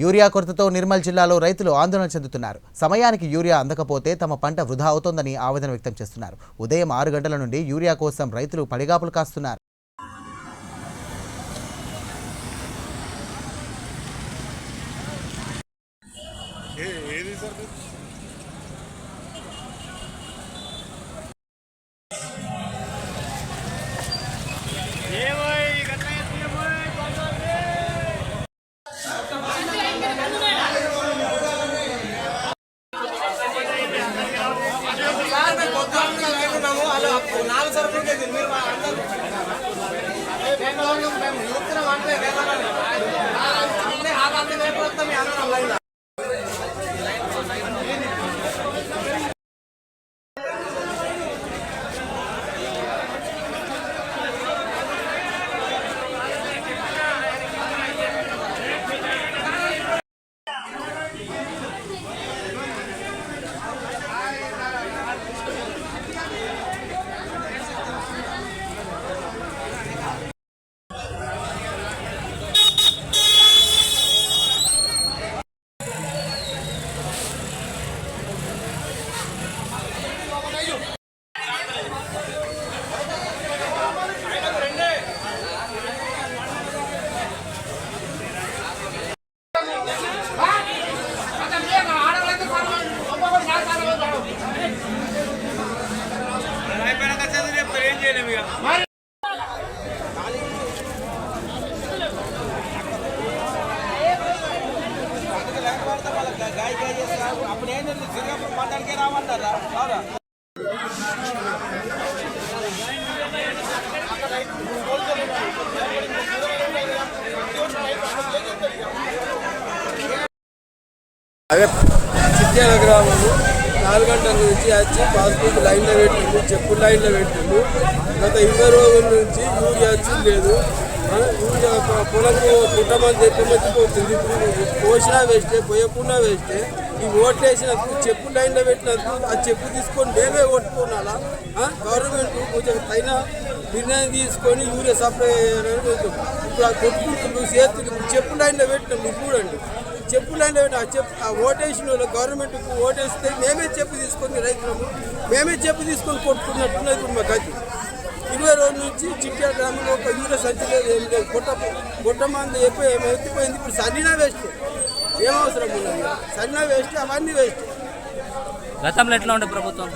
Urea కొరతతో నిర్మల్ జిల్లాలో రైతులు ఆందోళన చెందుతున్నారు. సమయానికి యూరియా అందకపోతే తమ పంట వృధా అవుతోందని ఆవేదన వ్యక్తం చేస్తున్నారు. ఉదయం ఆరు గంటల నుండి యూరియా కోసం రైతులు పడిగాపులు కాస్తున్నారు. అయిపోయినాక అప్పుడు ఏంటంటే శ్రీకాకుళం పట్టణానికే రామంటారా రారా అదే చిత్యాల గ్రామంలో నాలుగు గంటల నుంచి వచ్చి పాస్బుక్ లైన్లో పెట్టిండు చెప్పు లైన్లో పెట్టిండు. గత ఇరవై రోజుల నుంచి యూరియా వచ్చింది లేదు. యూరియా పొలం పొలకు పుట్టమని చెప్పి మర్చిపోతుంది. ఇప్పుడు పోసినా వేస్తే పోయకుండా వేస్తే ఈ ఓట్లు వేసినందుకు చెప్పు లైన్లో పెట్టినందుకు ఆ చెప్పు తీసుకొని మేమే ఓట్టుకోనాలా గవర్నమెంట్ కొంచెం పైన నిర్ణయం తీసుకొని యూరియా సప్లై చేయాలని కొంచెం ఇప్పుడు ఆ కొట్టుకుంటున్నారు చేతులు చెప్పు లైన్లో పెట్టినాం మీరు చూడండి. చెప్పు ఆ ఓటేసిన వాళ్ళు గవర్నమెంట్కు ఓటేస్తే మేమే చెప్పు తీసుకొని రైతులము మేమే చెప్పు తీసుకొని కొట్టుకున్నట్టున్నది ఇప్పుడు మా గతి ఇరవై రోజుల నుంచి చిట్యా గ్రామంలో ఒక యూరియా సంచి లేదు ఏం లేదు. గుట్ట గుట్ట మంది ఎప్పుడు ఏమి ఎత్తిపోయింది? ఇప్పుడు సన్నినా వేస్ట్. ఏం అవసరం ఉన్నది? సన్నినా వేస్ట్ అవన్నీ వేస్ట్. గతంలో ఎట్లా ఉండే ప్రభుత్వం?